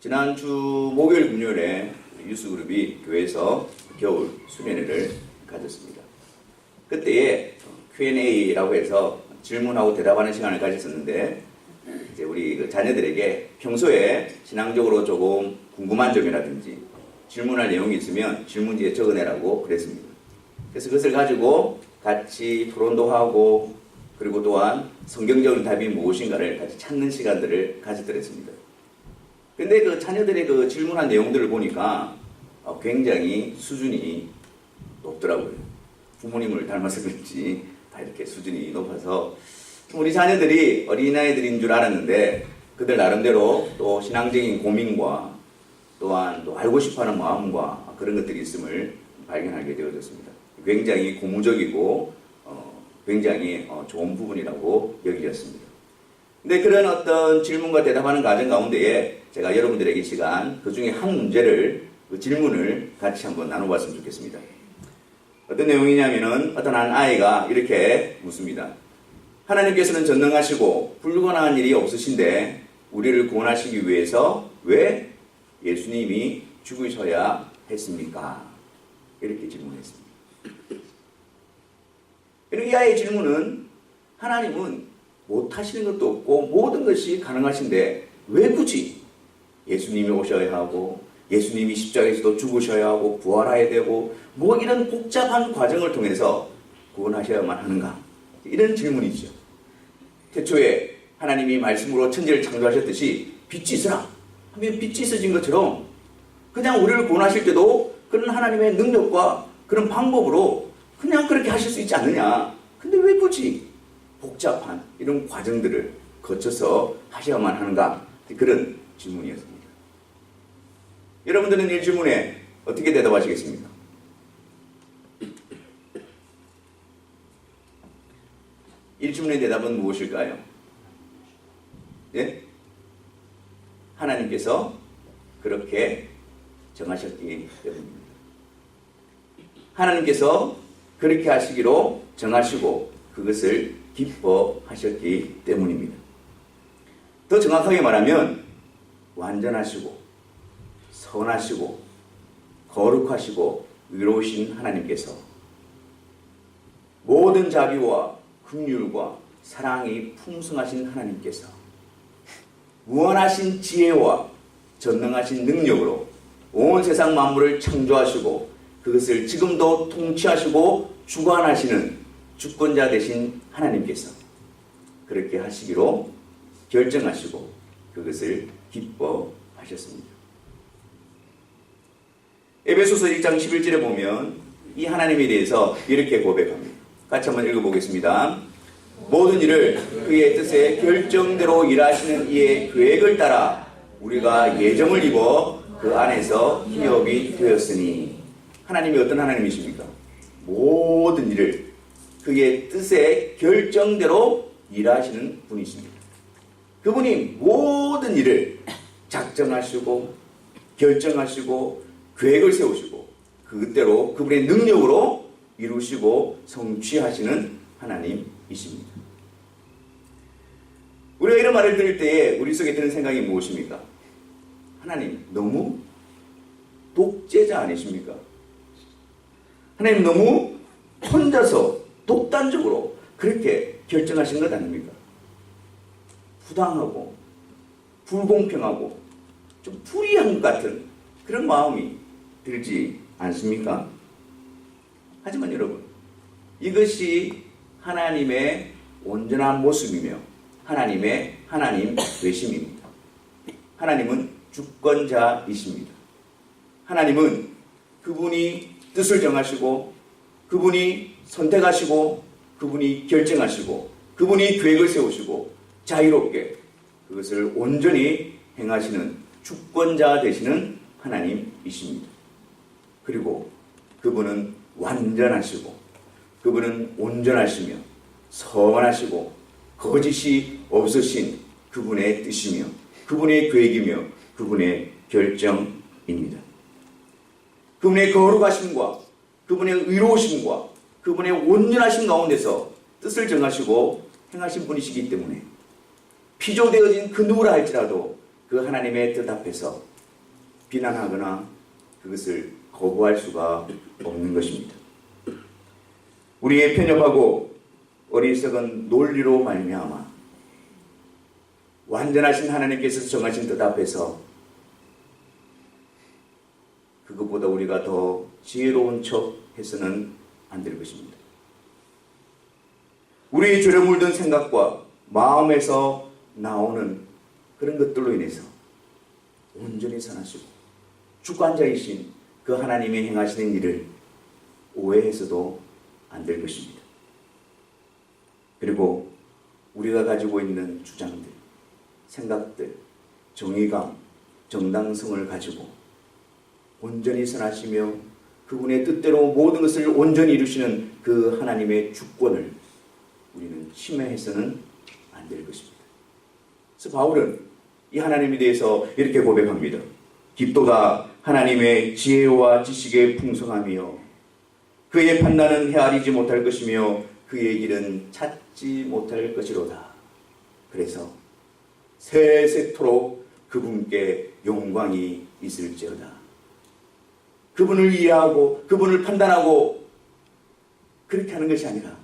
지난주 목요일 금요일에 유스그룹이 교회에서 겨울 수련회를 가졌습니다. 그때에 Q&A라고 해서 질문하고 대답하는 시간을 가졌었는데 이제 우리 그 자녀들에게 평소에 신앙적으로 조금 궁금한 점이라든지 질문할 내용이 있으면 질문지에 적어내라고 그랬습니다. 그래서 그것을 가지고 같이 토론도 하고 그리고 또한 성경적인 답이 무엇인가를 같이 찾는 시간들을 가지더랬습니다. 근데 그 자녀들의 그 질문한 내용들을 보니까 어, 굉장히 수준이 높더라고요. 부모님을 닮아서 그런지 다 이렇게 수준이 높아서 우리 자녀들이 어린아이들인 줄 알았는데 그들 나름대로 또 신앙적인 고민과 또한 또 알고 싶어하는 마음과 그런 것들이 있음을 발견하게 되어졌습니다. 굉장히 고무적이고 어, 굉장히 어, 좋은 부분이라고 여기졌습니다. 근데 그런 어떤 질문과 대답하는 과정 가운데에 제가 여러분들에게 이 시간 그 중에 한 문제를 그 질문을 같이 한번 나눠봤으면 좋겠습니다. 어떤 내용이냐면은 어떤 한 아이가 이렇게 묻습니다. 하나님께서는 전능하시고 불가능한 일이 없으신데 우리를 구원하시기 위해서 왜 예수님이 죽으셔야 했습니까? 이렇게 질문했습니다. 이 아이의 질문은 하나님은 못하시는 것도 없고 모든 것이 가능하신데 왜 굳이 예수님이 오셔야 하고 예수님이 십자가에서도 죽으셔야 하고 부활해야 되고 뭐 이런 복잡한 과정을 통해서 구원하셔야만 하는가? 이런 질문이죠. 태초에 하나님이 말씀으로 천지를 창조하셨듯이 빛이 있으라 하면 빛이 있어진 것처럼 그냥 우리를 구원하실 때도 그런 하나님의 능력과 그런 방법으로 그냥 그렇게 하실 수 있지 않느냐. 근데 왜 굳이 복잡한 이런 과정들을 거쳐서 하셔야만 하는가? 그런 질문이었습니다. 여러분들은 이 질문에 어떻게 대답하시겠습니까? 이 질문의 대답은 무엇일까요? 예? 하나님께서 그렇게 정하셨기 때문입니다. 하나님께서 그렇게 하시기로 정하시고 그것을 기뻐하셨기 때문입니다. 더 정확하게 말하면 완전하시고 선하시고 거룩하시고 의로우신 하나님께서 모든 자비와 긍휼과 사랑이 풍성하신 하나님께서 무한하신 지혜와 전능하신 능력으로 온 세상 만물을 창조하시고 그것을 지금도 통치하시고 주관하시는 주권자 되신 하나님께서 그렇게 하시기로 결정하시고 그것을 기뻐하셨습니다. 에베소서 1장 11절에 보면 이 하나님에 대해서 이렇게 고백합니다. 같이 한번 읽어보겠습니다. 모든 일을 그의 뜻에 결정대로 일하시는 이의 계획을 따라 우리가 예정을 입어 그 안에서 기업이 되었으니 하나님이 어떤 하나님이십니까? 모든 일을 그의 뜻에 결정대로 일하시는 분이십니다. 그분이 모든 일을 작정하시고 결정하시고 계획을 세우시고 그대로 그분의 능력으로 이루시고 성취하시는 하나님이십니다. 우리가 이런 말을 들을 때에 우리 속에 드는 생각이 무엇입니까? 하나님 너무 독재자 아니십니까? 하나님 너무 혼자서 독단적으로 그렇게 결정하신 것 아닙니까? 부당하고 불공평하고 좀 불이한 것 같은 그런 마음이 들지 않습니까? 하지만 여러분, 이것이 하나님의 온전한 모습이며 하나님의 하나님 되심입니다. 하나님은 주권자이십니다. 하나님은 그분이 뜻을 정하시고 그분이 선택하시고 그분이 결정하시고 그분이 계획을 세우시고 자유롭게 그것을 온전히 행하시는 주권자 되시는 하나님이십니다. 그리고 그분은 완전하시고 그분은 온전하시며 선하시고 거짓이 없으신 그분의 뜻이며 그분의 계획이며 그분의 결정입니다. 그분의 거룩하심과 그분의 의로우심과 그분의 온전하심 가운데서 뜻을 정하시고 행하신 분이시기 때문에 피조되어진 그 누구라 할지라도 그 하나님의 뜻 앞에서 비난하거나 그것을 거부할 수가 없는 것입니다. 우리의 편협하고 어리석은 논리로 말미암아 완전하신 하나님께서 정하신 뜻 앞에서 그것보다 우리가 더 지혜로운 척 해서는 안 될 것입니다. 우리의 죄를 물든 생각과 마음에서 나오는 그런 것들로 인해서 온전히 선하시고 주관자이신 그 하나님의 행하시는 일을 오해해서도 안 될 것입니다. 그리고 우리가 가지고 있는 주장들, 생각들, 정의감, 정당성을 가지고 온전히 선하시며 그분의 뜻대로 모든 것을 온전히 이루시는 그 하나님의 주권을 우리는 침해해서는 안 될 것입니다. 그래서 바울은 이 하나님에 대해서 이렇게 고백합니다. 깊도다 하나님의 지혜와 지식의 풍성함이요. 그의 판단은 헤아리지 못할 것이며 그의 길은 찾지 못할 것이로다. 그래서 세세토록 그분께 영광이 있을지어다. 그분을 이해하고 그분을 판단하고 그렇게 하는 것이 아니라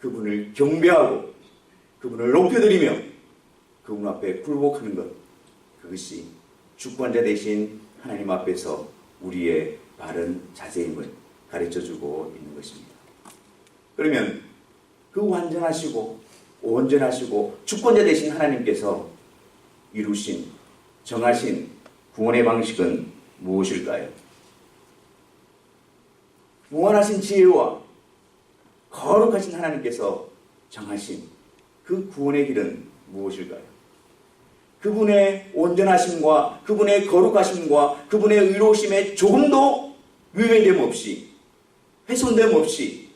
그분을 경배하고 그분을 높여드리며 그분 앞에 굴복하는 것 그것이 주권자 대신 하나님 앞에서 우리의 바른 자세임을 가르쳐 주고 있는 것입니다. 그러면 그 완전하시고 온전하시고 주권자 되신 하나님께서 이루신 정하신 구원의 방식은 무엇일까요? 무한하신 지혜와 거룩하신 하나님께서 정하신 그 구원의 길은 무엇일까요? 그분의 온전하심과 그분의 거룩하심과 그분의 의로우심에 조금도 위배됨 없이 훼손됨 없이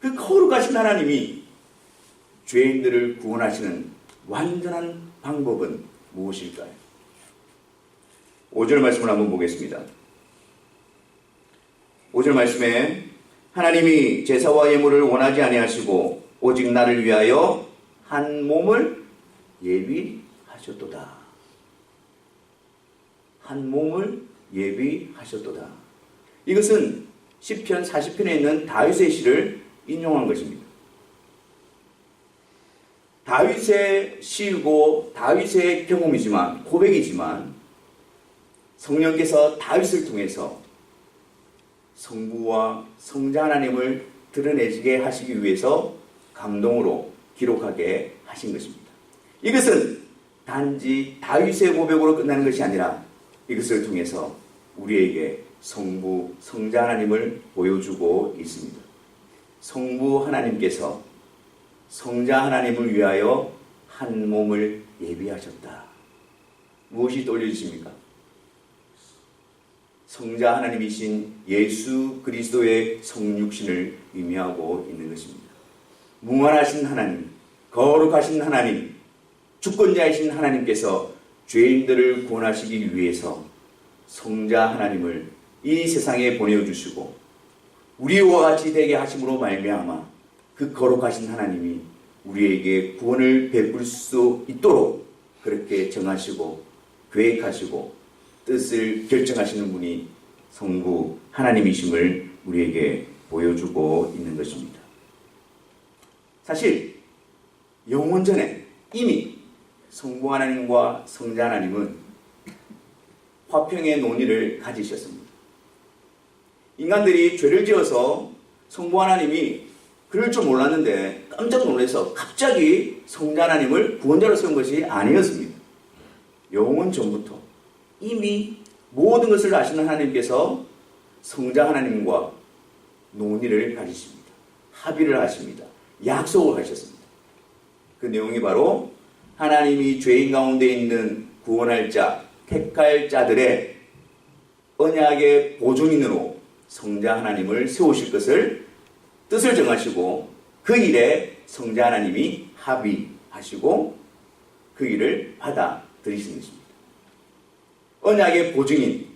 그 거룩하신 하나님이 죄인들을 구원하시는 완전한 방법은 무엇일까요? 5절 말씀을 한번 보겠습니다. 5절 말씀에 하나님이 제사와 예물을 원하지 아니하시고 오직 나를 위하여 한 몸을 예비하셨도다. 한 몸을 예비하셨도다. 이것은 시편 40편에 있는 다윗의 시를 인용한 것입니다. 다윗의 시이고 다윗의 경험이지만 고백이지만 성령께서 다윗을 통해서 성부와 성자 하나님을 드러내게 하시기 위해서 감동으로 기록하게 하신 것입니다. 이것은 단지 다윗의 고백으로 끝나는 것이 아니라 이것을 통해서 우리에게 성부, 성자 하나님을 보여주고 있습니다. 성부 하나님께서 성자 하나님을 위하여 한 몸을 예비하셨다. 무엇이 떠올려지십니까? 성자 하나님이신 예수 그리스도의 성육신을 의미하고 있는 것입니다. 무한하신 하나님, 거룩하신 하나님, 주권자이신 하나님께서 죄인들을 구원하시기 위해서 성자 하나님을 이 세상에 보내주시고 우리와 같이 되게 하심으로 말미암아 그 거룩하신 하나님이 우리에게 구원을 베풀 수 있도록 그렇게 정하시고 계획하시고 뜻을 결정하시는 분이 성부 하나님이심을 우리에게 보여주고 있는 것입니다. 사실 영원 전에 이미 성부 하나님과 성자 하나님은 화평의 논의를 가지셨습니다. 인간들이 죄를 지어서 성부 하나님이 그럴 줄 몰랐는데 깜짝 놀라서 갑자기 성자 하나님을 구원자로 세운 것이 아니었습니다. 영원 전부터 이미 모든 것을 아시는 하나님께서 성자 하나님과 논의를 가지십니다. 합의를 하십니다. 약속을 하셨습니다. 그 내용이 바로 하나님이 죄인 가운데 있는 구원할 자, 택할 자들의 언약의 보증인으로 성자 하나님을 세우실 것을 뜻을 정하시고 그 일에 성자 하나님이 합의하시고 그 일을 받아들이시는 것입니다. 언약의 보증인,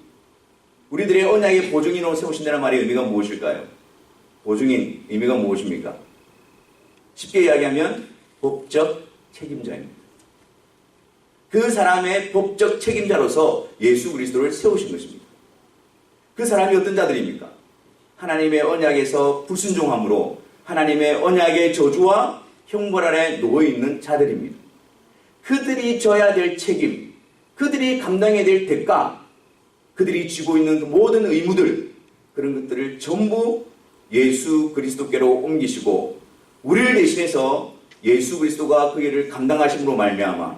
우리들의 언약의 보증인으로 세우신다는 말의 의미가 무엇일까요? 보증인 의미가 무엇입니까? 쉽게 이야기하면 법적 책임자입니다. 그 사람의 법적 책임자로서 예수 그리스도를 세우신 것입니다. 그 사람이 어떤 자들입니까? 하나님의 언약에서 불순종함으로 하나님의 언약의 저주와 형벌 아래 놓여 있는 자들입니다. 그들이 져야 될 책임, 그들이 감당해야 될 대가, 그들이 지고 있는 그 모든 의무들, 그런 것들을 전부 예수 그리스도께로 옮기시고 우리를 대신해서 예수 그리스도가 그 일을 감당하심으로 말미암아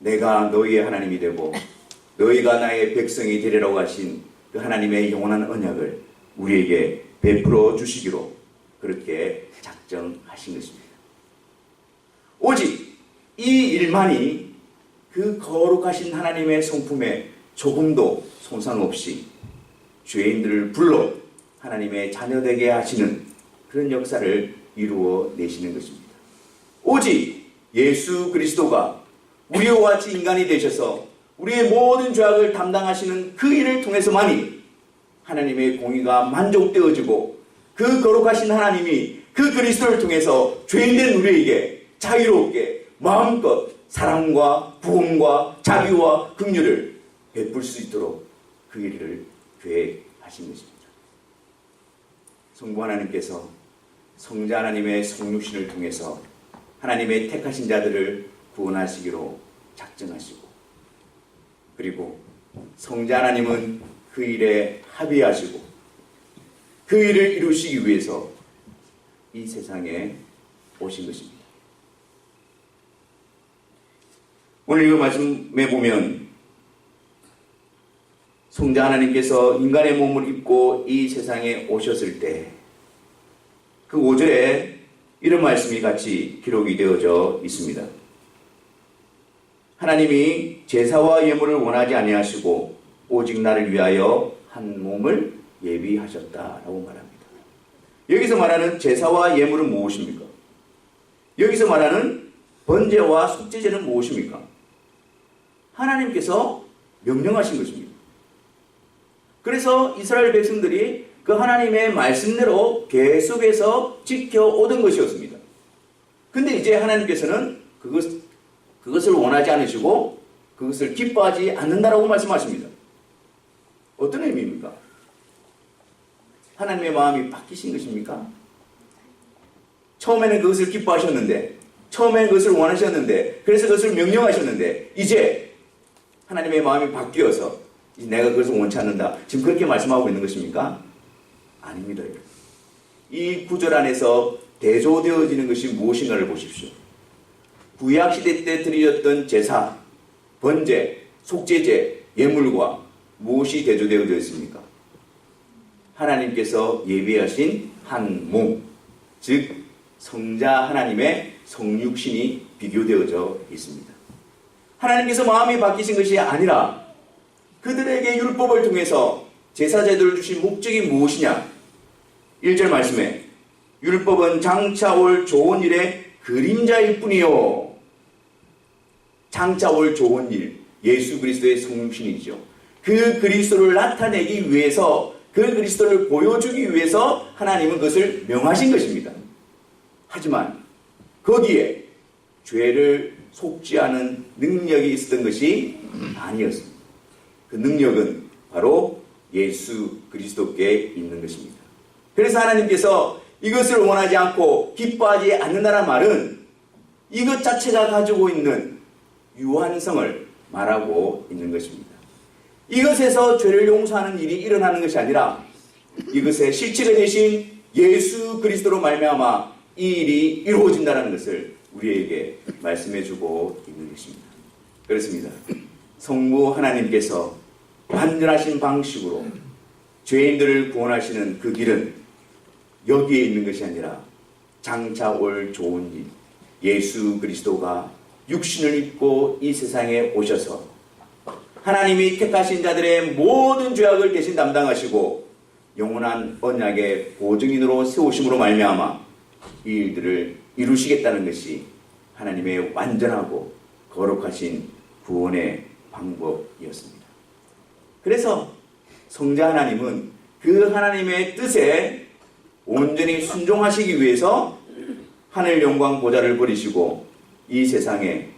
내가 너희의 하나님이 되고 너희가 나의 백성이 되리라고 하신 그 하나님의 영원한 언약을 우리에게 베풀어 주시기로 그렇게 작정하신 것입니다. 오직 이 일만이 그 거룩하신 하나님의 성품에 조금도 손상 없이 죄인들을 불러 하나님의 자녀되게 하시는 그런 역사를 이루어 내시는 것입니다. 오직 예수 그리스도가 우리와 같이 인간이 되셔서 우리의 모든 죄악을 담당하시는 그 일을 통해서만이 하나님의 공의가 만족되어지고 그 거룩하신 하나님이 그 그리스도를 통해서 죄인된 우리에게 자유롭게 마음껏 사랑과 부흥과 자비와 긍휼을 베풀 수 있도록 그 일을 계획하신 것입니다. 성부 하나님께서 성자 하나님의 성육신을 통해서 하나님의 택하신 자들을 구원하시기로 작정하시고 그리고 성자 하나님은 그 일에 합의하시고 그 일을 이루시기 위해서 이 세상에 오신 것입니다. 오늘 이 말씀에 보면 성자 하나님께서 인간의 몸을 입고 이 세상에 오셨을 때 그 5절에 이런 말씀이 같이 기록이 되어져 있습니다. 하나님이 제사와 예물을 원하지 아니하시고 오직 나를 위하여 한 몸을 예비하셨다라고 말합니다. 여기서 말하는 제사와 예물은 무엇입니까? 여기서 말하는 번제와 속죄제는 무엇입니까? 하나님께서 명령하신 것입니다. 그래서 이스라엘 백성들이 그 하나님의 말씀대로 계속해서 지켜오던 것이었습니다. 근데 이제 하나님께서는 그것, 그것을 원하지 않으시고 그것을 기뻐하지 않는다라고 말씀하십니다. 어떤 의미입니까? 하나님의 마음이 바뀌신 것입니까? 처음에는 그것을 기뻐하셨는데, 처음에는 그것을 원하셨는데, 그래서 그것을 명령하셨는데, 이제 하나님의 마음이 바뀌어서 내가 그것을 원치 않는다. 지금 그렇게 말씀하고 있는 것입니까? 아닙니다. 이 구절 안에서 대조되어지는 것이 무엇인가를 보십시오. 구약시대 때 드려졌던 제사, 번제, 속죄제, 예물과 무엇이 대조되어져 있습니까? 하나님께서 예비하신 한 몸, 즉 성자 하나님의 성육신이 비교되어져 있습니다. 하나님께서 마음이 바뀌신 것이 아니라 그들에게 율법을 통해서 제사제도를 주신 목적이 무엇이냐? 1절 말씀에 율법은 장차 올 좋은 일의 그림자일 뿐이요. 장차 올 좋은 일, 예수 그리스도의 성육신이죠. 그 그리스도를 나타내기 위해서 그 그리스도를 보여주기 위해서 하나님은 그것을 명하신 것입니다. 하지만 거기에 죄를 속지 않은 능력이 있었던 것이 아니었습니다. 그 능력은 바로 예수 그리스도께 있는 것입니다. 그래서 하나님께서 이것을 원하지 않고 기뻐하지 않는다는 말은 이것 자체가 가지고 있는 유한성을 말하고 있는 것입니다. 이것에서 죄를 용서하는 일이 일어나는 것이 아니라 이것의 실체가 되신 예수 그리스도로 말미암아 이 일이 이루어진다는 것을 우리에게 말씀해 주고 있는 것입니다. 그렇습니다. 성부 하나님께서 완전하신 방식으로 죄인들을 구원하시는 그 길은 여기에 있는 것이 아니라 장차 올 좋은 일, 예수 그리스도가 육신을 입고 이 세상에 오셔서 하나님이 택하신 자들의 모든 죄악을 대신 담당하시고 영원한 언약의 보증인으로 세우심으로 말미암아 이 일들을 이루시겠다는 것이 하나님의 완전하고 거룩하신 구원의 방법이었습니다. 그래서 성자 하나님은 그 하나님의 뜻에 온전히 순종하시기 위해서 하늘 영광 보좌를 버리시고 이 세상에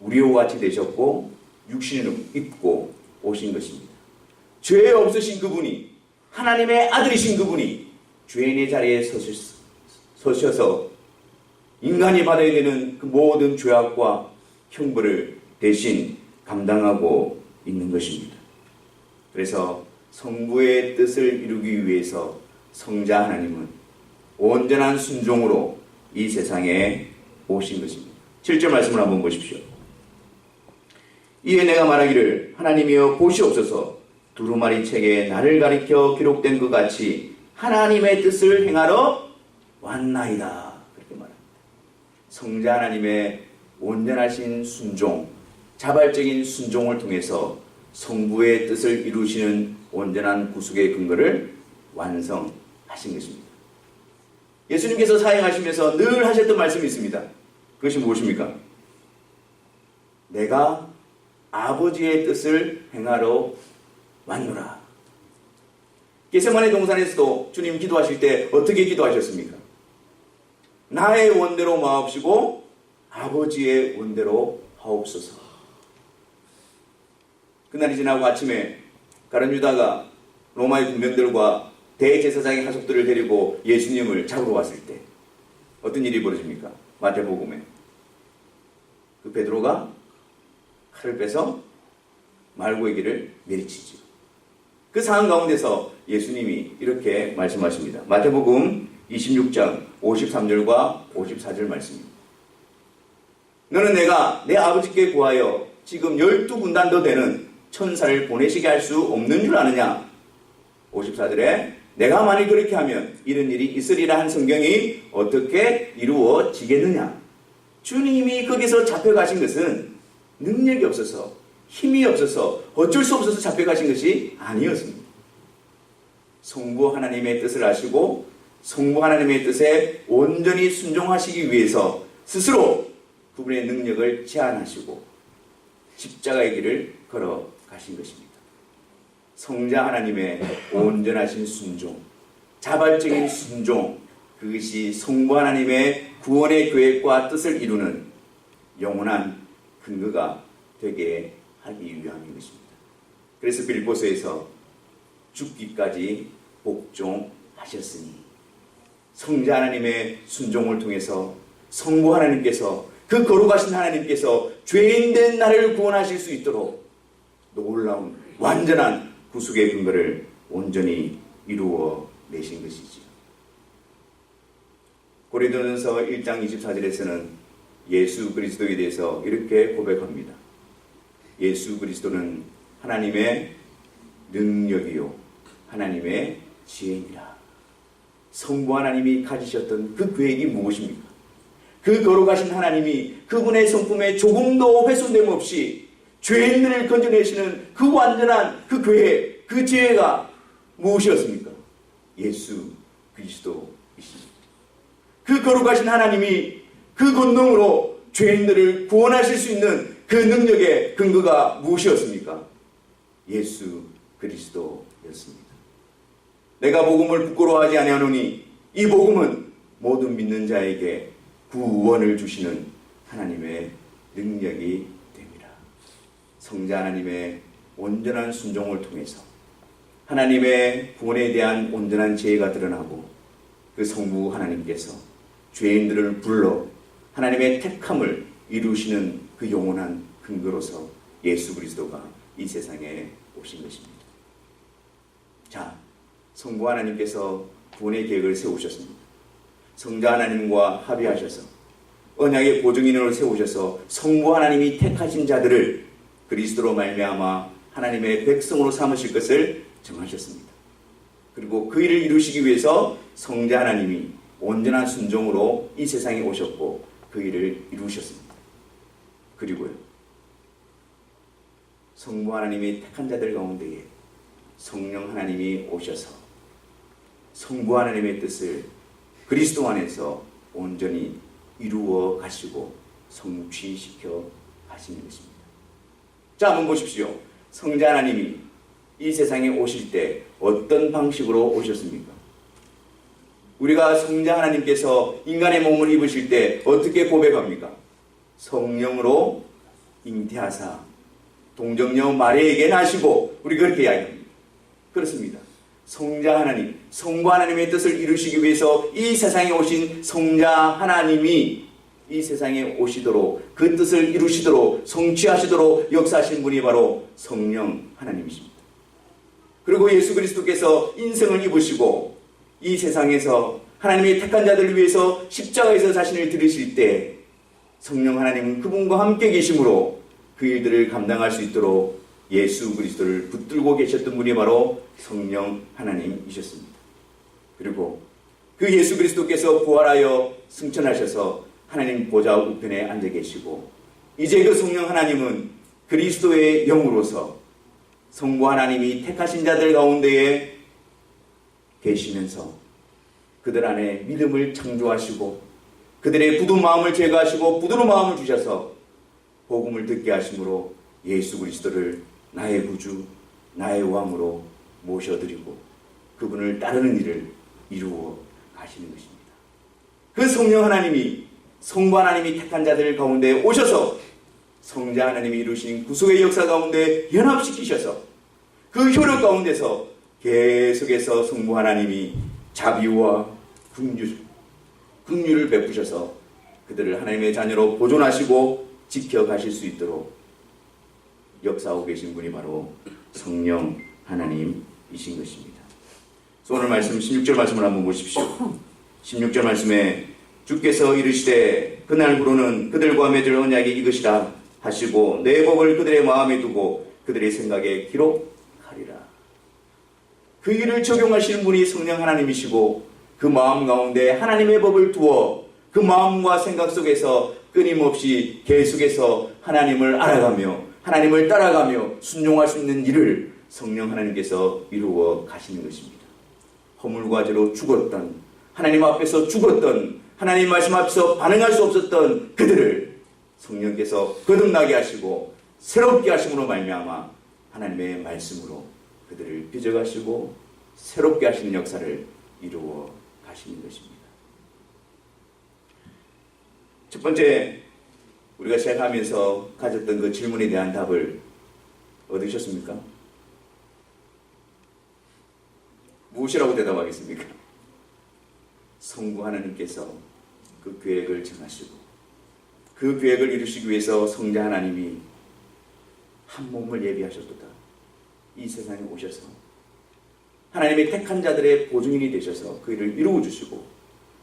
우리와 같이 되셨고 육신을 입고 오신 것입니다. 죄 없으신 그분이 하나님의 아들이신 그분이 죄인의 자리에 서셔서 인간이 받아야 되는 그 모든 죄악과 형벌을 대신 감당하고 있는 것입니다. 그래서 성부의 뜻을 이루기 위해서 성자 하나님은 온전한 순종으로 이 세상에 오신 것입니다. 7절 말씀을 한번 보십시오. 이에 내가 말하기를 하나님이여 보시옵소서 두루마리 책에 나를 가리켜 기록된 것 같이 하나님의 뜻을 행하러 왔나이다. 성자 하나님의 온전하신 순종, 자발적인 순종을 통해서 성부의 뜻을 이루시는 온전한 구속의 근거를 완성하신 것입니다. 예수님께서 사행하시면서 늘 하셨던 말씀이 있습니다. 그것이 무엇입니까? 내가 아버지의 뜻을 행하러 왔노라. 게세마네 동산에서도 주님 기도하실 때 어떻게 기도하셨습니까? 나의 원대로 마옵시고 아버지의 원대로 하옵소서. 그날이 지나고 아침에 가룟 유다가 로마의 군병들과 대제사장의 하속들을 데리고 예수님을 잡으러 왔을 때 어떤 일이 벌어집니까? 마태복음에 그 베드로가 칼을 빼서 말고에게를 내리치죠. 그 상황 가운데서 예수님이 이렇게 말씀하십니다. 마태복음 26장 53절과 54절 말씀입니다. 너는 내가 내 아버지께 구하여 지금 열두 군단도 되는 천사를 보내시게 할 수 없는 줄 아느냐? 54절에 내가 만일 그렇게 하면 이런 일이 있으리라 한 성경이 어떻게 이루어지겠느냐? 주님이 거기서 잡혀가신 것은 능력이 없어서 힘이 없어서 어쩔 수 없어서 잡혀가신 것이 아니었습니다. 성부 하나님의 뜻을 아시고 성부 하나님의 뜻에 온전히 순종하시기 위해서 스스로 그분의 능력을 제한하시고 십자가의 길을 걸어 가신 것입니다. 성자 하나님의 온전하신 순종, 자발적인 순종, 그것이 성부 하나님의 구원의 계획과 뜻을 이루는 영원한 근거가 되게 하기 위함인 것입니다. 그래서 빌보서에서 죽기까지 복종하셨으니 성자 하나님의 순종을 통해서 성부 하나님께서 그 거룩하신 하나님께서 죄인된 나를 구원하실 수 있도록 놀라운 완전한 구속의 근거를 온전히 이루어 내신 것이지요. 고린도전서 1장 24절에서는 예수 그리스도에 대해서 이렇게 고백합니다. 예수 그리스도는 하나님의 능력이요 하나님의 지혜니라. 성부 하나님이 가지셨던 그 계획이 무엇입니까? 그 거룩하신 하나님이 그분의 성품에 조금도 훼손됨 없이 죄인들을 건져내시는 그 완전한 그 계획, 그 지혜가 무엇이었습니까? 예수 그리스도이십니다. 그 거룩하신 하나님이 그 권능으로 죄인들을 구원하실 수 있는 그 능력의 근거가 무엇이었습니까? 예수 그리스도였습니다. 내가 복음을 부끄러워하지 아니하노니 이 복음은 모든 믿는 자에게 구원을 주시는 하나님의 능력이 됩니다. 성자 하나님의 온전한 순종을 통해서 하나님의 구원에 대한 온전한 지혜가 드러나고 그 성부 하나님께서 죄인들을 불러 하나님의 택함을 이루시는 그 영원한 근거로서 예수 그리스도가 이 세상에 오신 것입니다. 자, 성부 하나님께서 구원의 계획을 세우셨습니다. 성자 하나님과 합의하셔서 언약의 보증인으로 세우셔서 성부 하나님이 택하신 자들을 그리스도로 말미암아 하나님의 백성으로 삼으실 것을 정하셨습니다. 그리고 그 일을 이루시기 위해서 성자 하나님이 온전한 순종으로 이 세상에 오셨고 그 일을 이루셨습니다. 그리고요. 성부 하나님이 택한 자들 가운데에 성령 하나님이 오셔서 성부 하나님의 뜻을 그리스도 안에서 온전히 이루어 가시고 성취시켜 가시는 것입니다. 자, 한번 보십시오. 성자 하나님이 이 세상에 오실 때 어떤 방식으로 오셨습니까? 우리가 성자 하나님께서 인간의 몸을 입으실 때 어떻게 고백합니까? 성령으로 잉태하사 동정녀 마리에게 나시고 우리 그렇게 이야기합니다. 그렇습니다. 성자 하나님, 성부 하나님의 뜻을 이루시기 위해서 이 세상에 오신 성자 하나님이 이 세상에 오시도록 그 뜻을 이루시도록 성취하시도록 역사하신 분이 바로 성령 하나님이십니다. 그리고 예수 그리스도께서 인생을 입으시고 이 세상에서 하나님의 택한 자들을 위해서 십자가에서 자신을 들으실 때 성령 하나님은 그분과 함께 계심으로 그 일들을 감당할 수 있도록 예수 그리스도를 붙들고 계셨던 분이 바로 성령 하나님이셨습니다. 그리고 그 예수 그리스도께서 부활하여 승천하셔서 하나님 보좌 우편에 앉아 계시고 이제 그 성령 하나님은 그리스도의 영으로서 성부 하나님이 택하신 자들 가운데에 계시면서 그들 안에 믿음을 창조하시고 그들의 굳은 마음을 제거하시고 부드러운 마음을 주셔서 복음을 듣게 하심으로 예수 그리스도를 나의 구주, 나의 왕으로 모셔드리고 그분을 따르는 일을 이루어 가시는 것입니다. 그 성령 하나님이 성부 하나님이 택한 자들 가운데 오셔서 성자 하나님이 이루신 구속의 역사 가운데 연합시키셔서 그 효력 가운데서 계속해서 성부 하나님이 자비와 긍휼, 긍휼을 베푸셔서 그들을 하나님의 자녀로 보존하시고 지켜가실 수 있도록 역사하고 계신 분이 바로 성령 하나님이신 것입니다. 오늘 말씀 16절 말씀을 한번 보십시오. 16절 말씀에 주께서 이르시되 그날부로는 그들과 맺을 언약이 이것이라 하시고 내 법을 그들의 마음에 두고 그들의 생각에 기록하리라. 그 일을 적용하시는 분이 성령 하나님이시고 그 마음 가운데 하나님의 법을 두어 그 마음과 생각 속에서 끊임없이 계속해서 하나님을 알아가며 하나님을 따라가며 순종할 수 있는 일을 성령 하나님께서 이루어 가시는 것입니다. 허물과 죄로 죽었던 하나님 앞에서 죽었던 하나님 말씀 앞에서 반응할 수 없었던 그들을 성령께서 거듭나게 하시고 새롭게 하심으로 말미암아 하나님의 말씀으로 그들을 빚어가시고 새롭게 하시는 역사를 이루어 가시는 것입니다. 첫 번째 우리가 시작하면서 가졌던 그 질문에 대한 답을 얻으셨습니까? 무엇이라고 대답하겠습니까? 성부 하나님께서 그 계획을 정하시고 그 계획을 이루시기 위해서 성자 하나님이 한 몸을 예비하셨도다. 이 세상에 오셔서 하나님의 택한 자들의 보증인이 되셔서 그 일을 이루어 주시고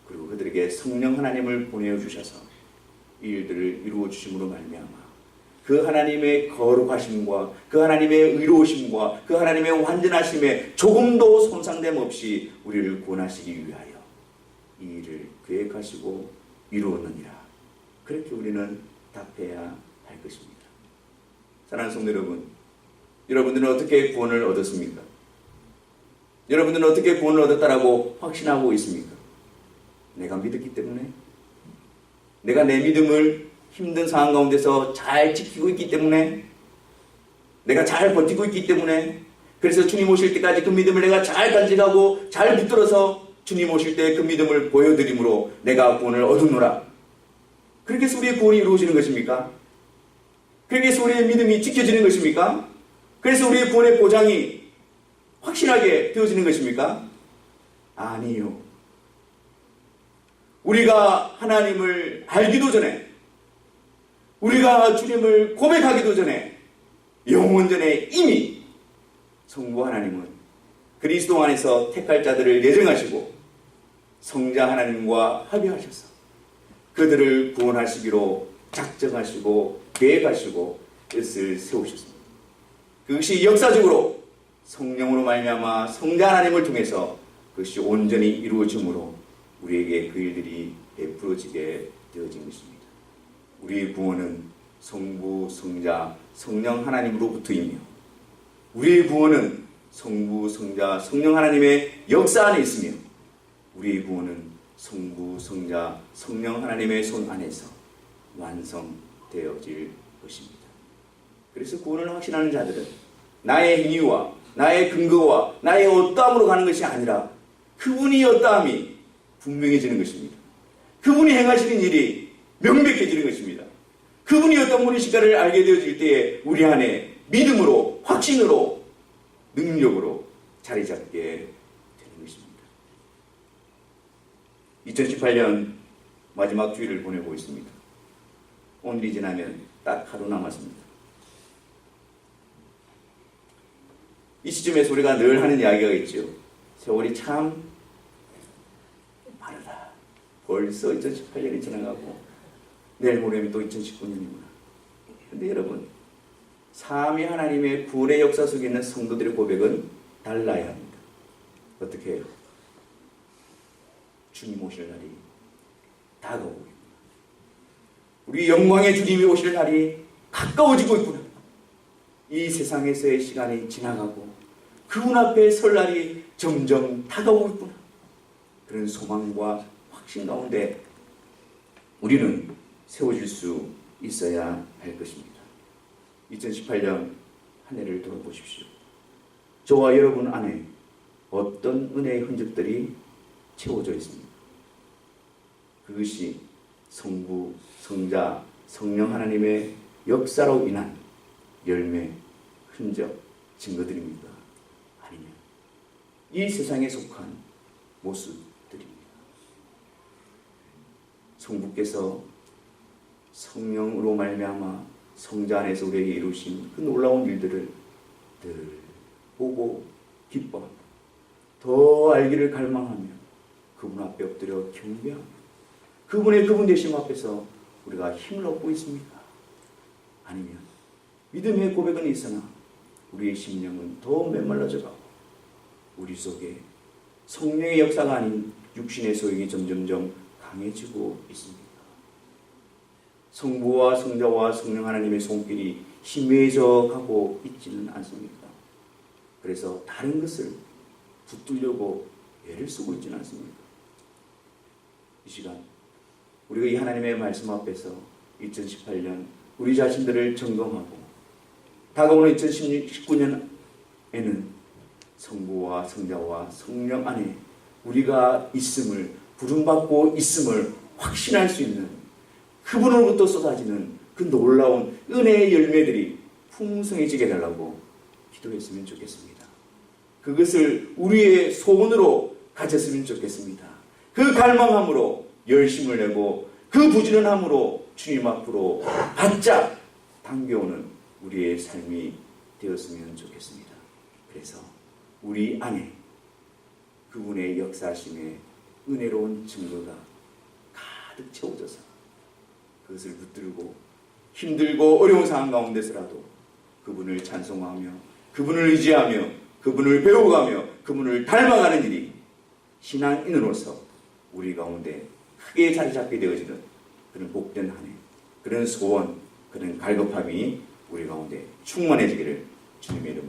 그리고 그들에게 성령 하나님을 보내어 주셔서 이 일들을 이루어 주심으로 말미암아 그 하나님의 거룩하심과 그 하나님의 의로우심과 그 하나님의 완전하심에 조금도 손상됨 없이 우리를 구원하시기 위하여 이 일을 계획하시고 이루었느니라. 그렇게 우리는 답해야 할 것입니다. 사랑하는 성도 여러분, 여러분들은 어떻게 구원을 얻었습니까? 여러분들은 어떻게 구원을 얻었다라고 확신하고 있습니까? 내가 믿었기 때문에 내가 내 믿음을 힘든 상황 가운데서 잘 지키고 있기 때문에 내가 잘 버티고 있기 때문에 그래서 주님 오실 때까지 그 믿음을 내가 잘 간직하고 잘 붙들어서 주님 오실 때 그 믿음을 보여드림으로 내가 구원을 얻었노라. 그렇게 해서 우리의 구원이 이루어지는 것입니까? 그렇게 해서 우리의 믿음이 지켜지는 것입니까? 그래서 우리의 구원의 보장이 확실하게 되어지는 것입니까? 아니요. 우리가 하나님을 알기도 전에, 우리가 주님을 고백하기도 전에, 영원 전에 이미 성부 하나님은 그리스도 안에서 택할 자들을 예정하시고 성자 하나님과 합의하셔서 그들을 구원하시기로 작정하시고 계획하시고 뜻을 세우셨습니다. 그것이 역사적으로 성령으로 말미암아 성자 하나님을 통해서 그것이 온전히 이루어짐으로 우리에게 그 일들이 베풀어지게 되어진 것입니다. 우리의 구원은 성부, 성자, 성령 하나님으로부터이며 우리의 구원은 성부, 성자, 성령 하나님의 역사 안에 있으며 우리의 구원은 성부, 성자, 성령 하나님의 손 안에서 완성되어질 것입니다. 그래서 구원을 확신하는 자들은 나의 행위와 나의 근거와 나의 어떠함으로 가는 것이 아니라 그분이 어떠함이 분명해지는 것입니다. 그분이 행하시는 일이 명백해지는 것입니다. 그분이 어떤 분이실까를 알게 되어질 때에 우리 안에 믿음으로 확신으로 능력으로 자리 잡게 되는 것입니다. 2018년 마지막 주일을 보내고 있습니다. 오늘이 지나면 딱 하루 남았습니다. 이 시점에서 우리가 늘 하는 이야기가 있죠. 세월이 참. 벌써 2018년이 지나가고 내일 모레면 또 2019년이구나. 근데 여러분, 삼위 하나님의 구원의 역사 속에 있는 성도들의 고백은 달라야 합니다. 어떻게 해요? 주님 오실 날이 다가오고 있구나. 우리 영광의 주님이 오실 날이 가까워지고 있구나. 이 세상에서의 시간이 지나가고 그분 앞에 설 날이 점점 다가오고 있구나. 그런 소망과 확신 가운데 우리는 세워질 수 있어야 할 것입니다. 2018년 한 해를 돌아보십시오. 저와 여러분 안에 어떤 은혜의 흔적들이 채워져 있습니다. 그것이 성부, 성자, 성령 하나님의 역사로 인한 열매, 흔적, 증거들입니까? 아니면 이 세상에 속한 모습들입니다. 성부께서 성령으로 말미암아 성자 안에서 우리에게 이루신 그 놀라운 일들을 늘 보고 기뻐하고 더 알기를 갈망하며 그분 앞에 엎드려 경배하며 그분의 그분 되심 앞에서 우리가 힘을 얻고 있습니까? 아니면 믿음의 고백은 있으나 우리의 심령은 더 메말라져 가고 우리 속에 성령의 역사가 아닌 육신의 소용이 점점점 강해지고 있습니다. 성부와 성자와 성령 하나님의 손길이 희미해져 가고 있지는 않습니까? 그래서 다른 것을 붙들려고 애를 쓰고 있지는 않습니까? 이 시간 우리가 이 하나님의 말씀 앞에서 2018년 우리 자신들을 점검하고 다가오는 2019년에는 성부와 성자와 성령 안에 우리가 있음을 부름받고 있음을 확신할 수 있는 그분으로부터 쏟아지는 그 놀라운 은혜의 열매들이 풍성해지게 달라고 기도했으면 좋겠습니다. 그것을 우리의 소원으로 가졌으면 좋겠습니다. 그 갈망함으로 열심을 내고 그 부지런함으로 주님 앞으로 바짝 당겨오는 우리의 삶이 되었으면 좋겠습니다. 그래서 우리 안에 그분의 역사심의 은혜로운 증거가 가득 채워져서 그것을 붙들고 힘들고 어려운 상황 가운데서라도 그분을 찬송하며 그분을 의지하며 그분을 배워가며 그분을 닮아가는 일이 신앙인으로서 우리 가운데 크게 자리 잡게 되어지는 그런 복된 한 해, 그런 소원, 그런 갈급함이 우리 가운데 충만해지기를 주님의 이름으로